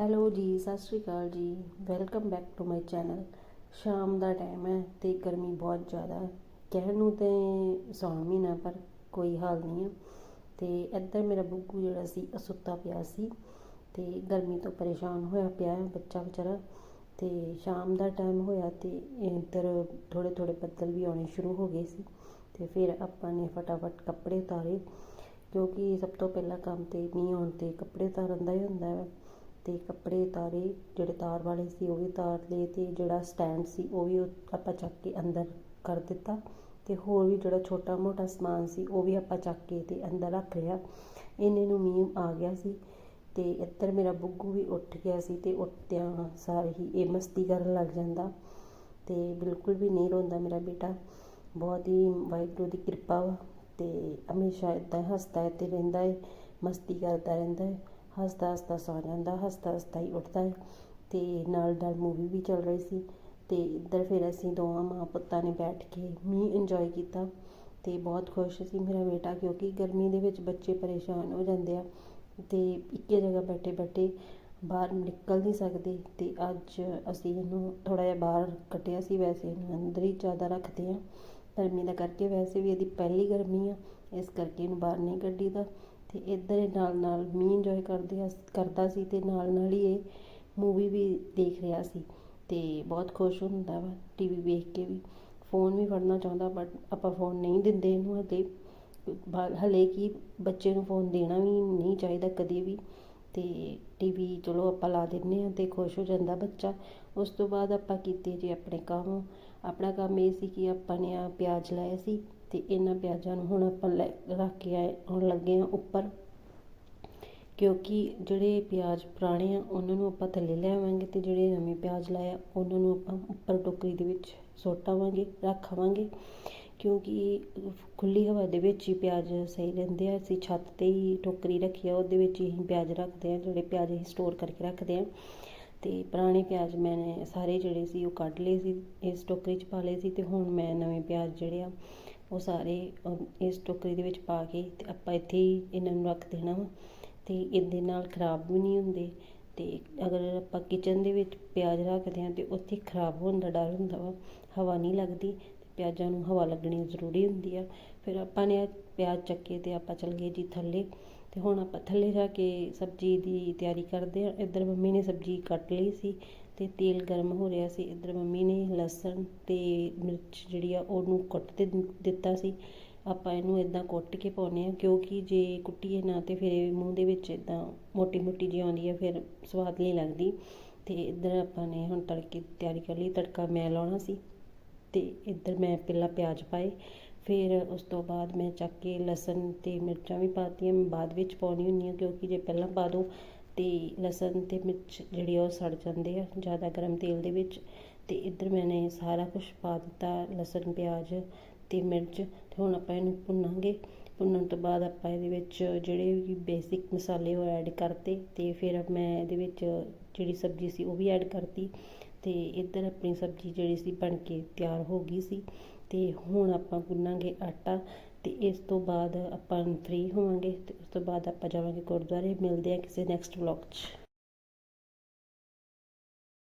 Hello ਜੀ, ਸਤਿ ਸ਼੍ਰੀ ਅਕਾਲ ਜੀ। Welcome back to my channel. ਸ਼ਾਮ ਦਾ ਟਾਈਮ ਹੈ ਤੇ ਗਰਮੀ ਬਹੁਤ ਜ਼ਿਆਦਾ ਹੈ। ਕਹਿਣ ਨੂੰ ਤੇ ਸੌਣ ਮਹੀਨਾ ਪਰ ਕੋਈ ਹਾਲ ਨਹੀਂ ਹੈ। ਤੇ ਇੱਧਰ ਮੇਰਾ ਬੁੱਗੂ ਜਿਹੜਾ ਸੀ, ਉਹ ਸੁੱਤਾ ਪਿਆ ਸੀ ਤੇ ਗਰਮੀ ਤੋਂ ਪਰੇਸ਼ਾਨ ਹੋਇਆ ਪਿਆ ਹੈ ਬੱਚਾ ਵਿਚਾਰਾ। ਤੇ ਸ਼ਾਮ ਦਾ ਟਾਈਮ ਹੋਇਆ ਤੇ ਇੱਧਰ ਥੋੜੇ ਥੋੜੇ ਬੱਦਲ ਵੀ ਆਉਣੇ ਸ਼ੁਰੂ ਹੋ ਗਏ ਸੀ। ਤੇ ਫਿਰ ਆਪਾਂ ਨੇ ਫਟਾਫਟ ਕੱਪੜੇ ਉਤਾਰੇ ਕਿਉਂਕਿ ਸਭ ਤੋਂ ਪਹਿਲਾ ਕੰਮ ਤੇ ਮੀਂਹ ਆਉਣ ਤੇ ਕੱਪੜੇ ਉਤਾਰਨ ਦਾ ਹੀ ਹੁੰਦਾ ਹੈ। ਅਤੇ ਕੱਪੜੇ ਉਤਾਰੇ, ਜਿਹੜੇ ਤਾਰ ਵਾਲੇ ਸੀ ਉਹ ਵੀ ਉਤਾਰ ਲਏ ਅਤੇ ਜਿਹੜਾ ਸਟੈਂਡ ਸੀ ਉਹ ਵੀ ਉਹ ਆਪਾਂ ਚੱਕ ਕੇ ਅੰਦਰ ਕਰ ਦਿੱਤਾ ਅਤੇ ਹੋਰ ਵੀ ਜਿਹੜਾ ਛੋਟਾ ਮੋਟਾ ਸਮਾਨ ਸੀ ਉਹ ਵੀ ਆਪਾਂ ਚੱਕ ਕੇ ਅਤੇ ਅੰਦਰ ਰੱਖ ਲਿਆ। ਇੰਨੇ ਨੂੰ ਮੀਂਹ ਆ ਗਿਆ ਸੀ ਅਤੇ ਇੱਧਰ ਮੇਰਾ ਬੁੱਗੂ ਵੀ ਉੱਠ ਗਿਆ ਸੀ ਅਤੇ ਉੱਠਦਿਆਂ ਸਾਰੇ ਹੀ ਇਹ ਮਸਤੀ ਕਰਨ ਲੱਗ ਜਾਂਦਾ ਅਤੇ ਬਿਲਕੁਲ ਵੀ ਨਹੀਂ ਰੋਂਦਾ ਮੇਰਾ ਬੇਟਾ। ਬਹੁਤ ਹੀ ਵਾਹਿਗੁਰੂ ਦੀ ਕਿਰਪਾ ਵਾ ਅਤੇ ਹਮੇਸ਼ਾ ਇੱਦਾਂ ਹੱਸਦਾ ਹੈ ਤੇ ਰਹਿੰਦਾ ਹੈ ਮਸਤੀ ਕਰਦਾ ਰਹਿੰਦਾ ਹੈ ਹੱਸਦਾ ਹੱਸਦਾ ਸੌ ਜਾਂਦਾ, ਹੱਸਦਾ ਹੱਸਦਾ ਹੀ ਉੱਠਦਾ ਹੈ ਅਤੇ ਨਾਲ ਨਾਲ ਮੂਵੀ ਵੀ ਚੱਲ ਰਹੀ ਸੀ ਅਤੇ ਇੱਧਰ ਫਿਰ ਅਸੀਂ ਦੋਵਾਂ ਮਾਂ ਪੁੱਤਾਂ ਨੇ ਬੈਠ ਕੇ ਮੀਂਹ ਇੰਜੋਏ ਕੀਤਾ ਅਤੇ ਬਹੁਤ ਖੁਸ਼ ਸੀ ਮੇਰਾ ਬੇਟਾ ਕਿਉਂਕਿ ਗਰਮੀ ਦੇ ਵਿੱਚ ਬੱਚੇ ਪਰੇਸ਼ਾਨ ਹੋ ਜਾਂਦੇ ਆ ਅਤੇ ਇੱਕੇ ਜਗ੍ਹਾ ਬੈਠੇ ਬੈਠੇ ਬਾਹਰ ਨਿਕਲ ਨਹੀਂ ਸਕਦੇ ਅਤੇ ਅੱਜ ਅਸੀਂ ਇਹਨੂੰ ਥੋੜ੍ਹਾ ਜਿਹਾ ਬਾਹਰ ਕੱਢਿਆ ਸੀ ਵੈਸੇ ਇਹਨੂੰ ਅੰਦਰ ਹੀ ਜ਼ਿਆਦਾ ਰੱਖਦੇ ਹਾਂ। ਗਰਮੀ ਦਾ ਕਰਕੇ ਵੈਸੇ ਵੀ ਇਹਦੀ ਪਹਿਲੀ ਗਰਮੀ ਆ, ਇਸ ਕਰਕੇ ਇਹਨੂੰ ਬਾਹਰ ਨਹੀਂ ਕੱਢੀਦਾ। ਤੇ ਇੱਧਰ ਇਹ ਨਾਲ ਨਾਲ ਮੀਂਹ ਇੰਜੋਏ ਕਰਦੇ ਆ, ਕਰਦਾ ਸੀ ਤੇ ਨਾਲ ਨਾਲ ਹੀ ਇਹ ਮੂਵੀ ਵੀ ਦੇਖ ਰਿਹਾ ਸੀ ਤੇ ਬਹੁਤ ਖੁਸ਼ ਹੁੰਦਾ ਵਾ ਟੀਵੀ ਵੇਖ ਕੇ ਵੀ। ਫੋਨ ਵੀ ਫੜਨਾ ਚਾਹੁੰਦਾ ਬਟ ਆਪਾਂ ਫੋਨ ਨਹੀਂ ਦਿੰਦੇ ਇਹਨੂੰ ਹਲੇ ਹਲੇ ਕਿ ਬੱਚੇ ਨੂੰ ਫੋਨ ਦੇਣਾ ਵੀ ਨਹੀਂ ਚਾਹੀਦਾ ਕਦੇ ਵੀ। ਤੇ ਟੀਵੀ ਚਲੋ ਆਪਾਂ ਲਾ ਦਿੰਦੇ ਹਾਂ ਅਤੇ ਖੁਸ਼ ਹੋ ਜਾਂਦਾ ਬੱਚਾ। ਉਸ ਤੋਂ ਬਾਅਦ ਆਪਾਂ ਕੀਤੇ ਜੀ ਆਪਣੇ ਕੰਮ। ਆਪਣਾ ਕੰਮ ਇਹ ਸੀ ਕਿ ਆਪਾਂ ਨੇ ਆਹ ਪਿਆਜ਼ ਲਾਏ ਸੀ ਅਤੇ ਇਹਨਾਂ ਪਿਆਜ਼ਾਂ ਨੂੰ ਹੁਣ ਆਪਾਂ ਲੈ, ਰੱਖ ਕੇ ਆਏ ਆਉਣ ਲੱਗੇ ਹਾਂ ਉੱਪਰ। ਕਿਉਂਕਿ ਜਿਹੜੇ ਪਿਆਜ਼ ਪੁਰਾਣੇ ਆ, ਉਹਨਾਂ ਨੂੰ ਆਪਾਂ ਥੱਲੇ ਲਿਆਵਾਂਗੇ ਅਤੇ ਜਿਹੜੇ ਨਵੇਂ ਪਿਆਜ਼ ਲਾਏ ਆ, ਉਹਨਾਂ ਨੂੰ ਆਪਾਂ ਉੱਪਰ ਟੋਕਰੀ ਦੇ ਵਿੱਚ ਸੁੱਟਾਵਾਂਗੇ ਰੱਖਾਵਾਂਗੇ ਕਿਉਂਕਿ ਖੁੱਲ੍ਹੀ ਹਵਾ ਦੇ ਵਿੱਚ ਹੀ ਪਿਆਜ਼ ਸਹੀ ਰਹਿੰਦੇ ਆ, ਅਸੀਂ ਛੱਤ ਤੇ ਹੀ ਟੋਕਰੀ ਰੱਖੀ ਆ, ਉਹਦੇ ਵਿੱਚ ਹੀ ਪਿਆਜ਼ ਰੱਖਦੇ ਹਾਂ ਜਿਹੜੇ ਪਿਆਜ਼ ਅਸੀਂ ਸਟੋਰ ਕਰਕੇ ਰੱਖਦੇ ਹਾਂ ਅਤੇ ਪੁਰਾਣੇ ਪਿਆਜ਼ ਮੈਂ ਸਾਰੇ ਜਿਹੜੇ ਸੀ ਉਹ ਕੱਢ ਲਏ ਸੀ, ਇਸ ਟੋਕਰੀ 'ਚ ਪਾ ਲਏ ਸੀ ਅਤੇ ਹੁਣ ਮੈਂ ਨਵੇਂ ਪਿਆਜ਼ ਜਿਹੜੇ ਆ, ਉਹ ਸਾਰੇ ਇਸ ਟੋਕਰੀ ਦੇ ਵਿੱਚ ਪਾ ਕੇ ਅਤੇ ਆਪਾਂ ਇੱਥੇ ਹੀ ਇਹਨਾਂ ਨੂੰ ਰੱਖ ਦੇਣਾ ਵਾ। ਅਤੇ ਇਹਦੇ ਨਾਲ ਖਰਾਬ ਵੀ ਨਹੀਂ ਹੁੰਦੇ ਅਤੇ ਅਗਰ ਆਪਾਂ ਕਿਚਨ ਦੇ ਵਿੱਚ ਪਿਆਜ਼ ਰੱਖਦੇ ਹਾਂ ਤਾਂ ਉੱਥੇ ਖਰਾਬ ਹੋਣ ਦਾ ਡਰ ਹੁੰਦਾ ਵਾ, ਹਵਾ ਨਹੀਂ ਲੱਗਦੀ ਪਿਆਜ਼ਾਂ ਨੂੰ ਹਵਾ ਲੱਗਣੀ ਜ਼ਰੂਰੀ ਹੁੰਦੀ ਆ। ਫਿਰ ਆਪਾਂ ਨੇ ਪਿਆਜ਼ ਚੱਕੇ ਅਤੇ ਆਪਾਂ ਚੱਲ ਗਏ ਜੀ ਥੱਲੇ। ਅਤੇ ਹੁਣ ਆਪਾਂ ਥੱਲੇ ਜਾ ਕੇ ਸਬਜ਼ੀ ਦੀ ਤਿਆਰੀ ਕਰਦੇ ਹਾਂ। ਇੱਧਰ ਮੰਮੀ ਨੇ ਸਬਜ਼ੀ ਕੱਟ ਲਈ ਸੀ ਅਤੇ ਤੇਲ ਗਰਮ ਹੋ ਰਿਹਾ ਸੀ। ਇੱਧਰ ਮੰਮੀ ਨੇ ਲਸਣ ਅਤੇ ਮਿਰਚ ਜਿਹੜੀ ਆ ਉਹਨੂੰ ਕੁੱਟ ਤੇ ਦਿੱਤਾ ਸੀ। ਆਪਾਂ ਇਹਨੂੰ ਇੱਦਾਂ ਕੁੱਟ ਕੇ ਪਾਉਂਦੇ ਹਾਂ ਕਿਉਂਕਿ ਜੇ ਕੁੱਟੀਏ ਨਾ ਤਾਂ ਫਿਰ ਮੂੰਹ ਦੇ ਵਿੱਚ ਇੱਦਾਂ ਮੋਟੀ ਮੋਟੀ ਜਿਹੀ ਆਉਂਦੀ ਹੈ ਫਿਰ ਸਵਾਦ ਨਹੀਂ ਲੱਗਦੀ। ਅਤੇ ਇੱਧਰ ਆਪਾਂ ਨੇ ਹੁਣ ਤੜਕੇ ਤਿਆਰੀ ਕਰ ਲਈ। ਤੜਕਾ ਮੈਂ ਲਾਉਣਾ ਸੀ। ਅਤੇ ਇੱਧਰ ਮੈਂ ਪਹਿਲਾਂ ਪਿਆਜ਼ ਪਾਏ, ਫਿਰ ਉਸ ਤੋਂ ਬਾਅਦ ਮੈਂ ਚੱਕ ਕੇ ਲਸਣ ਅਤੇ ਮਿਰਚਾਂ ਵੀ ਪਾਤੀਆਂ, ਮੈਂ ਬਾਅਦ ਵਿੱਚ ਪਾਉਂਦੀ ਹੁੰਦੀ ਹਾਂ ਕਿਉਂਕਿ ਜੇ ਪਹਿਲਾਂ ਪਾ ਦਿਉ ਤੇ ਲਸਣ ਅਤੇ ਮਿਰਚ ਜਿਹੜੀ ਉਹ ਸੜ ਜਾਂਦੇ ਆ ਜ਼ਿਆਦਾ ਗਰਮ ਤੇਲ ਦੇ ਵਿੱਚ। ਅਤੇ ਇੱਧਰ ਮੈਨੇ ਸਾਰਾ ਕੁਛ ਪਾ ਦਿੱਤਾ, ਲਸਣ, ਪਿਆਜ਼ ਅਤੇ ਮਿਰਚ ਅਤੇ ਹੁਣ ਆਪਾਂ ਇਹਨੂੰ ਭੁੰਨਾਂਗੇ। ਭੁੰਨਣ ਤੋਂ ਬਾਅਦ ਆਪਾਂ ਇਹਦੇ ਵਿੱਚ ਜਿਹੜੇ ਵੀ ਬੇਸਿਕ ਮਸਾਲੇ ਉਹ ਐਡ ਕਰਤੇ ਅਤੇ ਫਿਰ ਮੈਂ ਇਹਦੇ ਵਿੱਚ ਜਿਹੜੀ ਸਬਜ਼ੀ ਸੀ ਉਹ ਵੀ ਐਡ ਕਰਤੀ। ਅਤੇ ਇੱਧਰ ਆਪਣੀ ਸਬਜ਼ੀ ਜਿਹੜੀ ਸੀ ਬਣ ਕੇ ਤਿਆਰ ਹੋ ਗਈ ਸੀ ਅਤੇ ਹੁਣ ਆਪਾਂ ਗੁੰਨਾਂਗੇ ਆਟਾ ਅਤੇ ਇਸ ਤੋਂ ਬਾਅਦ ਆਪਾਂ ਫਰੀ ਹੋਵਾਂਗੇ ਅਤੇ ਉਸ ਤੋਂ ਬਾਅਦ ਆਪਾਂ ਜਾਵਾਂਗੇ ਗੁਰਦੁਆਰੇ, ਮਿਲਦੇ ਹਾਂ ਕਿਸੇ ਨੈਕਸਟ ਵਲੌਗ 'ਚ।